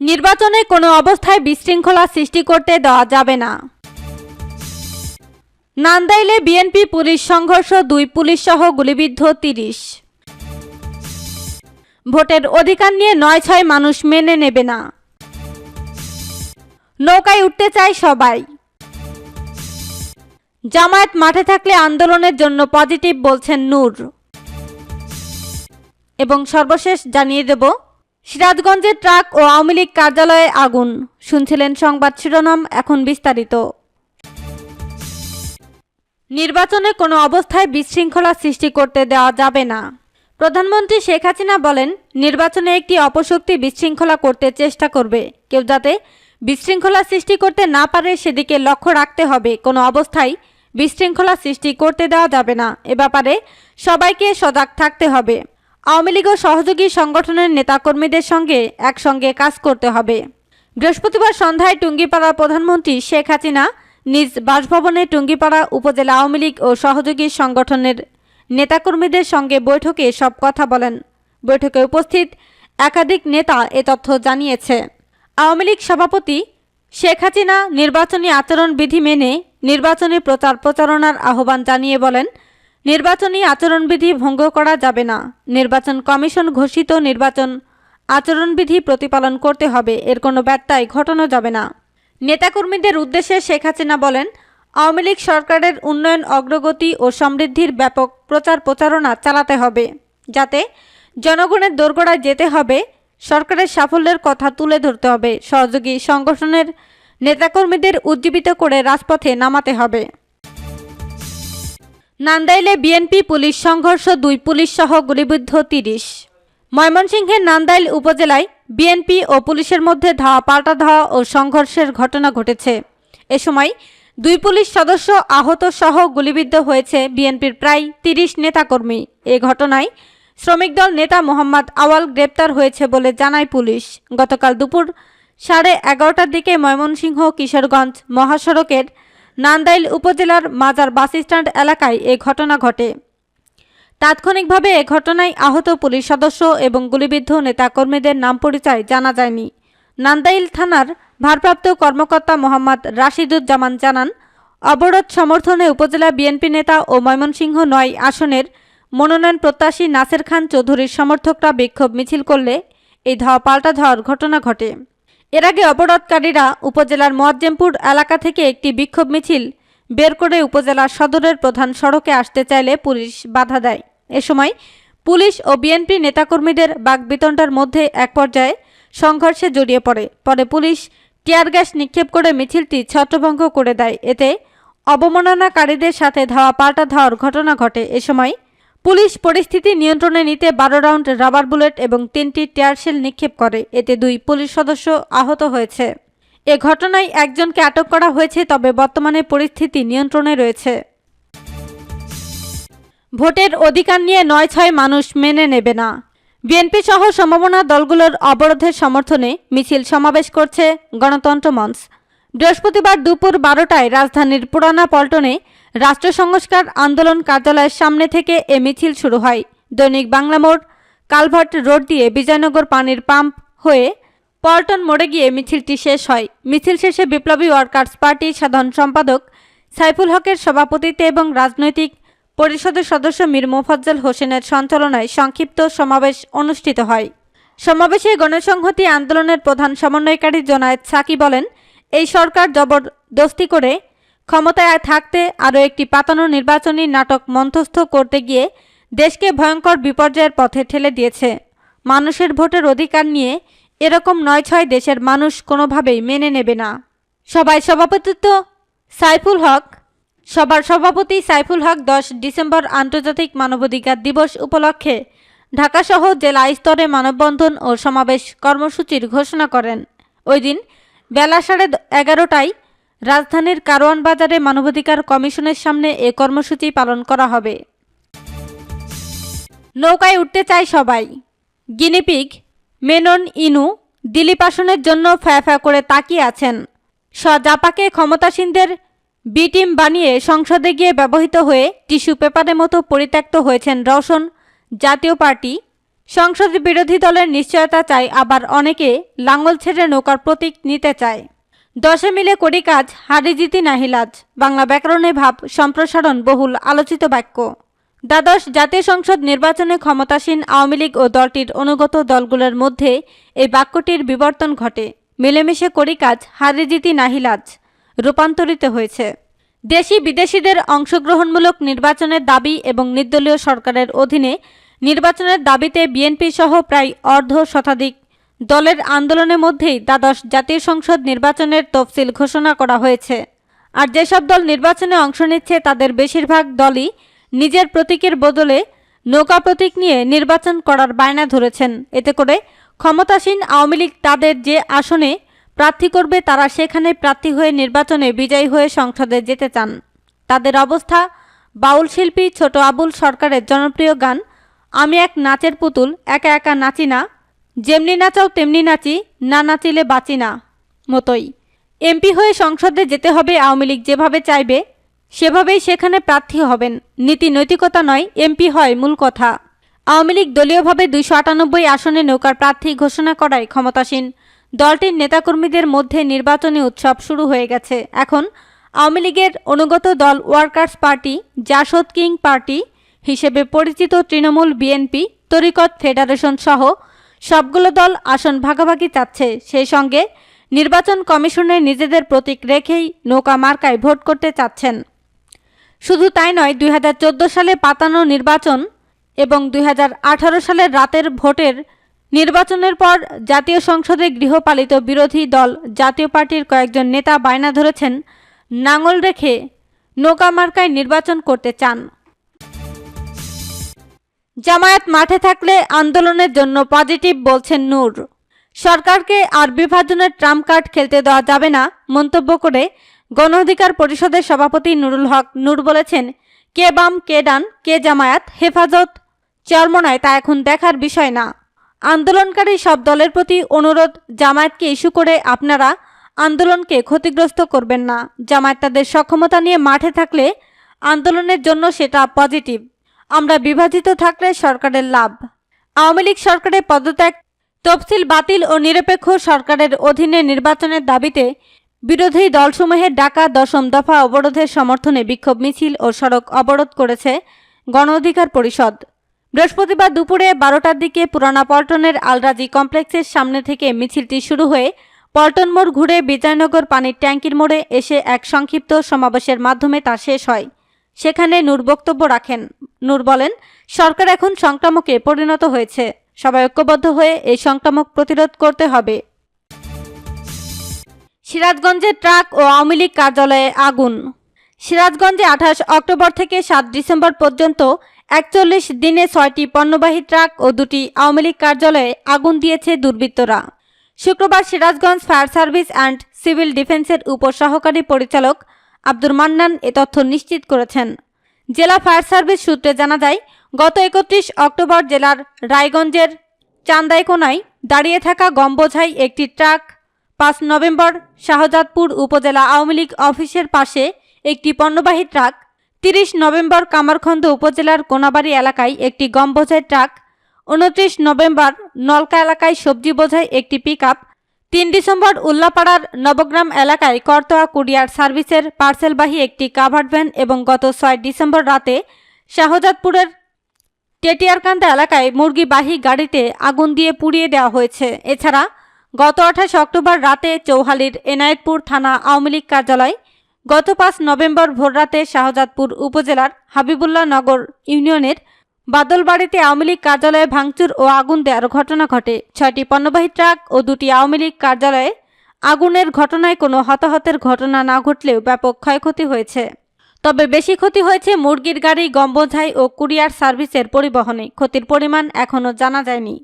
নির্বাচনে কোনো অবস্থায় বিশৃঙ্খলা সৃষ্টি করতে দেওয়া যাবে না। নান্দাইলে বিএনপি পুলিশ সংঘর্ষ, দুই পুলিশ সহ গুলিবিদ্ধ তিরিশ। ভোটের অধিকার নিয়ে নয় ছয় মানুষ মেনে নেবে না। নৌকায় উঠতে চায় সবাই। জামায়াত মাঠে থাকলে আন্দোলনের জন্য পজিটিভ বলছেন নূর। এবং সর্বশেষ জানিয়ে দেব সিরাজগঞ্জে ট্রাক ও আওয়ামী লীগ কার্যালয়ে আগুন। শুনছিলেন সংবাদ শিরোনাম, এখন বিস্তারিত। নির্বাচনে কোনো অবস্থায় বিশৃঙ্খলা সৃষ্টি করতে দেওয়া যাবে না। প্রধানমন্ত্রী শেখ হাসিনা বলেন, নির্বাচনে একটি অপশক্তি বিশৃঙ্খলা করতে চেষ্টা করবে। কেউ যাতে বিশৃঙ্খলা সৃষ্টি করতে না পারে, সেদিকে লক্ষ্য রাখতে হবে। কোনো অবস্থায় বিশৃঙ্খলা সৃষ্টি করতে দেওয়া যাবে না। এ ব্যাপারে সবাইকে সজাগ থাকতে হবে। আওয়ামী লীগ ও সহযোগী সংগঠনের নেতাকর্মীদের সঙ্গে একসঙ্গে কাজ করতে হবে। বৃহস্পতিবার সন্ধ্যায় টুঙ্গিপাড়া প্রধানমন্ত্রী শেখ হাসিনা নিজ বাসভবনে টুঙ্গিপাড়া উপজেলা আওয়ামী লীগ ও সহযোগী সংগঠনের নেতাকর্মীদের সঙ্গে বৈঠকে সব কথা বলেন। বৈঠকে উপস্থিত একাধিক নেতা এ তথ্য জানিয়েছে। আওয়ামী লীগ সভাপতি শেখ হাসিনা নির্বাচনী আচরণবিধি মেনে নির্বাচনী প্রচার প্রচারণার আহ্বান জানিয়ে বলেন নির্বাচনী আচরণবিধি ভঙ্গ করা যাবে না। নির্বাচন কমিশন ঘোষিত নির্বাচন আচরণবিধি প্রতিপালন করতে হবে, এর কোনো ব্যত্যয় ঘটানো যাবে না। নেতাকর্মীদের উদ্দেশ্যে শেখ হাসিনা বলেন, আওয়ামী লীগ সরকারের উন্নয়ন, অগ্রগতি ও সমৃদ্ধির ব্যাপক প্রচার প্রচারণা চালাতে হবে, যাতে জনগণের দোরগোড়ায় যেতে হবে, সরকারের সাফল্যের কথা তুলে ধরতে হবে, সহযোগী সংগঠনের নেতাকর্মীদের উজ্জীবিত করে রাজপথে নামাতে হবে। নান্দাইলে বিএনপি, পুলিশ সংঘর্ষ, দুই পুলিশ সহ গুলিবিদ্ধ তিরিশ। ময়মনসিংহের নান্দাইল উপজেলায় বিএনপি ও পুলিশের মধ্যে ধাওয়া, পাল্টা ধাওয়া ও সংঘর্ষের ঘটনা ঘটেছে। এ সময় দুই পুলিশ সদস্য আহত সহ গুলিবিদ্ধ হয়েছে বিএনপির প্রায় তিরিশ নেতাকর্মী। এ ঘটনায় শ্রমিক দল নেতা মোহাম্মদ আওয়াল গ্রেপ্তার হয়েছে বলে জানায় পুলিশ। গতকাল দুপুর সাড়ে এগারোটার দিকে ময়মনসিংহ কিশোরগঞ্জ মহাসড়কের নান্দাইল উপজেলার মাজার বাসস্ট্যান্ড এলাকায় এ ঘটনা ঘটে। তাৎক্ষণিকভাবে এ ঘটনায় আহত পুলিশ সদস্য এবং গুলিবিদ্ধ নেতাকর্মীদের নাম পরিচয় জানা যায়নি। নান্দাইল থানার ভারপ্রাপ্ত কর্মকর্তা মোহাম্মদ রাশিদুজ্জামান জানান, অবরোধ সমর্থনে উপজেলা বিএনপি নেতা ও ময়মনসিংহ নয় আসনের মনোনয়ন প্রত্যাশী নাসের খান চৌধুরীর সমর্থকরা বিক্ষোভ মিছিল করলে এই ধাওয়া পাল্টা ধাওয়ার ঘটনা ঘটে। এর আগে অবরোধকারীরা উপজেলার মোয়াজ্জেমপুর এলাকা থেকে একটি বিক্ষোভ মিছিল বের করে উপজেলার সদরের প্রধান সড়কে আসতে চাইলে পুলিশ বাধা দেয়। এ সময় পুলিশ ও বিএনপি নেতাকর্মীদের বাগবিতণ্ডার মধ্যে এক পর্যায়ে সংঘর্ষে জড়িয়ে পড়ে। পরে পুলিশ টিয়ার গ্যাস নিক্ষেপ করে মিছিলটি ছত্রভঙ্গ করে দেয়। এতে অবমাননাকারীদের সাথে ধাওয়া পাল্টা ধাওয়ার ঘটনা ঘটে। এ সময় পুলিশ পরিস্থিতি নিয়ন্ত্রণে নিতে বারো রাউন্ড রাবার বুলেট এবং তিনটি টিয়ারশেল নিক্ষেপ করে। এতে দুই পুলিশ সদস্য আহত হয়েছে। এ ঘটনায় একজনকে আটক করা হয়েছে, তবে বর্তমানে পরিস্থিতি নিয়ন্ত্রণে রয়েছে। ভোটের অধিকার নিয়ে নয় ছয় মানুষ মেনে নেবে না। বিএনপি সহ সম্ভাবনা দলগুলোর অবরোধের সমর্থনে মিছিল সমাবেশ করছে গণতন্ত্র মঞ্চ। বৃহস্পতিবার দুপুর বারোটায় রাজধানীর পুরানা পল্টনে রাষ্ট্র সংস্কার আন্দোলন কার্যালয়ের সামনে থেকে এ মিছিল শুরু হয়। দৈনিক বাংলা মোড়, কালভার্ট রোড দিয়ে বিজয়নগর পানির পাম্প হয়ে পল্টন মোড়ে গিয়ে মিছিলটি শেষ হয়। মিছিল শেষে বিপ্লবী ওয়ার্কার্স পার্টির সাধারণ সম্পাদক সাইফুল হকের সভাপতিত্বে এবং রাজনৈতিক পরিষদের সদস্য মীর মোফাজ্জল হোসেনের সঞ্চালনায় সংক্ষিপ্ত সমাবেশ অনুষ্ঠিত হয়। সমাবেশে গণসংহতি আন্দোলনের প্রধান সমন্বয়কারী জোনায়েদ সাকি বলেন এই সরকার জবরদস্তি করে ক্ষমতায় থাকতে আরও একটি পাতানো নির্বাচনী নাটক মন্থস্থ করতে গিয়ে দেশকে ভয়ঙ্কর বিপর্যয়ের পথে ঠেলে দিয়েছে। মানুষের ভোটের অধিকার নিয়ে এরকম নয় ছয় দেশের মানুষ কোনোভাবেই মেনে নেবে না। সবাই সভাপতিত্ব সাইফুল হক। সবার সভাপতি সাইফুল হক দশ ডিসেম্বর আন্তর্জাতিক মানবাধিকার দিবস উপলক্ষে ঢাকাসহ জেলা স্তরে মানববন্ধন ও সমাবেশ কর্মসূচির ঘোষণা করেন। ওই দিন বেলা সাড়ে এগারোটায় রাজধানীর কারওয়ান বাজারে মানবাধিকার কমিশনের সামনে এ কর্মসূচি পালন করা হবে। নৌকায় উঠতে চায় সবাই। গিনিপিগ মেনন ইনু, দিলীপ আসনের জন্য ফ্যা ফ্যা করে তাকিয়ে আছেন। জাপাকে ক্ষমতাসীনদের বি টিম বানিয়ে সংসদে গিয়ে ব্যবহৃত হয়ে টিস্যু পেপারের মতো পরিত্যক্ত হয়েছেন রওশন জাতীয় পার্টি সংসদে বিরোধী দলের নিশ্চয়তা চায় আবার অনেকে লাঙ্গল ছেড়ে নৌকার প্রতীক নিতে চায়। দশে মিলে করি কাজ, হারি জিতি নাহিলাজ বাংলা ব্যাকরণে ভাব, সম্প্রসারণ, বহুল আলোচিত বাক্য। দ্বাদশ জাতীয় সংসদ নির্বাচনে ক্ষমতাসীন আওয়ামী লীগ ও দলটির অনুগত দলগুলোর মধ্যে এই বাক্যটির বিবর্তন ঘটে। মিলেমিশে করি কাজ, হারি জিতি নাহিলাজ রূপান্তরিত হয়েছে। দেশি বিদেশিদের অংশগ্রহণমূলক নির্বাচনের দাবি এবং নির্দলীয় সরকারের অধীনে নির্বাচনের দাবিতে বিএনপি সহ প্রায় অর্ধ শতাধিক দলের আন্দোলনের মধ্যেই দ্বাদশ জাতীয় সংসদ নির্বাচনের তফসিল ঘোষণা করা হয়েছে। আর যেসব দল নির্বাচনে অংশ নিচ্ছে, তাদের বেশিরভাগ দলই নিজের প্রতীকের বদলে নৌকা প্রতীক নিয়ে নির্বাচন করার বায়না ধরেছেন। এতে করে ক্ষমতাসীন আওয়ামী লীগ তাদের যে আসনে প্রার্থী করবে, তারা সেখানে প্রার্থী হয়ে নির্বাচনে বিজয়ী হয়ে সংসদে যেতে চান। তাদের অবস্থা বাউল শিল্পী ছোট আবুল সরকারের জনপ্রিয় গান আমি এক নাচের পুতুল, একা একা নাচি না। যেমনি নাচাও তেমনি নাচি, না নাচিলে বাঁচি না মতোই। এমপি হয়ে সংসদে যেতে হবে আওয়ামী লীগ যেভাবে চাইবে, সেভাবেই সেখানে প্রার্থী হবেন। নীতি নৈতিকতা নয় এমপি হয় মূল কথা। আওয়ামী লীগ দলীয়ভাবে দুইশো আটানব্বই আসনে নৌকার প্রার্থী ঘোষণা করায় ক্ষমতাসীন। দলটির নেতাকর্মীদের মধ্যে নির্বাচনী উৎসব শুরু হয়ে গেছে। এখন আওয়ামী লীগের অনুগত দল workers party, JASAD king party হিসেবে পরিচিত তৃণমূল বিএনপি, তরিকত ফেডারেশন সহ সবগুলো দল আসন ভাগাভাগি চাচ্ছে। সেই সঙ্গে নির্বাচন কমিশনে নিজেদের প্রতীক রেখেই নৌকা মার্কায় ভোট করতে চাচ্ছেন। শুধু তাই নয়, দুই সালে পাতানো নির্বাচন এবং দু হাজার আঠারো সালের রাতের ভোটের নির্বাচনের পর জাতীয় সংসদে গৃহপালিত বিরোধী দল জাতীয় পার্টির কয়েকজন নেতা বায়না ধরেছেন, নাঙল রেখে নৌকা মার্কায় নির্বাচন করতে চান। জামায়াত মাঠে থাকলে আন্দোলনের জন্য পজিটিভ বলছেন নূর। সরকারকে আর বিভাজনের ট্রাম্প কার্ড খেলতে দেওয়া যাবে না, মন্তব্য করে গণ অধিকার পরিষদের সভাপতি নুরুল হক। নূর বলেছেন, কে বাম, কে ডান, কে জামায়াত, হেফাজত, চরমনায় তা এখন দেখার বিষয় না। আন্দোলনকারী সব দলের প্রতি অনুরোধ, জামায়াতকে ইস্যু করে আপনারা আন্দোলনকে ক্ষতিগ্রস্ত করবেন না। জামায়াত তাদের সক্ষমতা নিয়ে মাঠে থাকলে আন্দোলনের জন্য সেটা পজিটিভ। আমরা বিভাজিত থাকলে সরকারের লাভ। আওয়ামী লীগ সরকারের পদত্যাগ, তফসিল বাতিল ও নিরপেক্ষ সরকারের অধীনে নির্বাচনের দাবিতে বিরোধী দলসমূহের ডাকা দশম দফা অবরোধের সমর্থনে বিক্ষোভ মিছিল ও সড়ক অবরোধ করেছে গণ অধিকার পরিষদ। বৃহস্পতিবার দুপুরে বারোটার দিকে পুরানা পল্টনের আলরাজি কমপ্লেক্সের সামনে থেকে মিছিলটি শুরু হয়ে পল্টন মোড় ঘুরে বিজয়নগর পানির ট্যাঙ্কির মোড়ে এসে এক সংক্ষিপ্ত সমাবেশের মাধ্যমে তা শেষ হয়। সেখানে নূর বক্তব্য রাখেন। নূর বলেন, সরকার এখন সংক্রামকে পরিণত হয়েছে। সবাই ঐক্যবদ্ধ হয়ে এই সংক্রামক প্রতিরোধ করতে হবে। সিরাজগঞ্জে ট্রাক ও আওয়ামী লীগ কার্যালয়ে আগুন। সিরাজগঞ্জে আঠাশ অক্টোবর থেকে সাত ডিসেম্বর পর্যন্ত একচল্লিশ দিনে ছয়টি পণ্যবাহী ট্রাক ও দুটি আওয়ামী লীগ কার্যালয়ে আগুন দিয়েছে দুর্বৃত্তরা। শুক্রবার Sirajganj fire service and civil ডিফেন্সের উপসহকারী পরিচালক আব্দুর মান্নান এ তথ্য নিশ্চিত করেছেন। জেলা ফায়ার সার্ভিস সূত্রে জানা যায়, গত একত্রিশ অক্টোবর জেলার রায়গঞ্জের চান্দাইকোনায় দাঁড়িয়ে থাকা গম বোঝাই একটি ট্রাক পাঁচ নভেম্বর শাহজাদপুর উপজেলা আওয়ামী লীগ অফিসের পাশে একটি পণ্যবাহী ট্রাক, তিরিশ নভেম্বর কামারখন্দ উপজেলার কোনাবাড়ি এলাকায় একটি গম বোঝাই ট্রাক, উনত্রিশ নভেম্বর নলকা এলাকায় সবজি বোঝাই একটি পিকআপ তিন ডিসেম্বর উল্লাপাড়ার নবগ্রাম এলাকায় করতোয়া কুরিয়ার সার্ভিসের পার্সেলবাহী একটি কাভার্ড ভ্যান এবং গত ছয় ডিসেম্বর রাতে শাহজাদপুরের টেটিয়ারকান্দা এলাকায় মুরগিবাহী গাড়িতে আগুন দিয়ে পুড়িয়ে দেওয়া হয়েছে। এছাড়া গত আঠাশ অক্টোবর রাতে চৌহালির এনায়েতপুর থানা আওয়ামী লীগ কার্যালয় গত পাঁচ নভেম্বর ভোররাতে শাহজাদপুর উপজেলার হাবিবুল্লাহ নগর ইউনিয়নের বাদলবাড়িতে আওয়ামী লীগ কার্যালয়ে ভাঙচুর ও আগুন দেওয়ার ঘটনা ঘটে। ছয়টি পণ্যবাহী ট্রাক ও দুটি আওয়ামী লীগ কার্যালয়ে আগুনের ঘটনায় কোনো হতাহতের ঘটনা না ঘটলেও ব্যাপক ক্ষয়ক্ষতি হয়েছে। তবে বেশি ক্ষতি হয়েছে মুরগির গাড়ি গম্বোঝাই ও কুরিয়ার সার্ভিসের পরিবহনে। ক্ষতির পরিমাণ এখনও জানা যায়নি।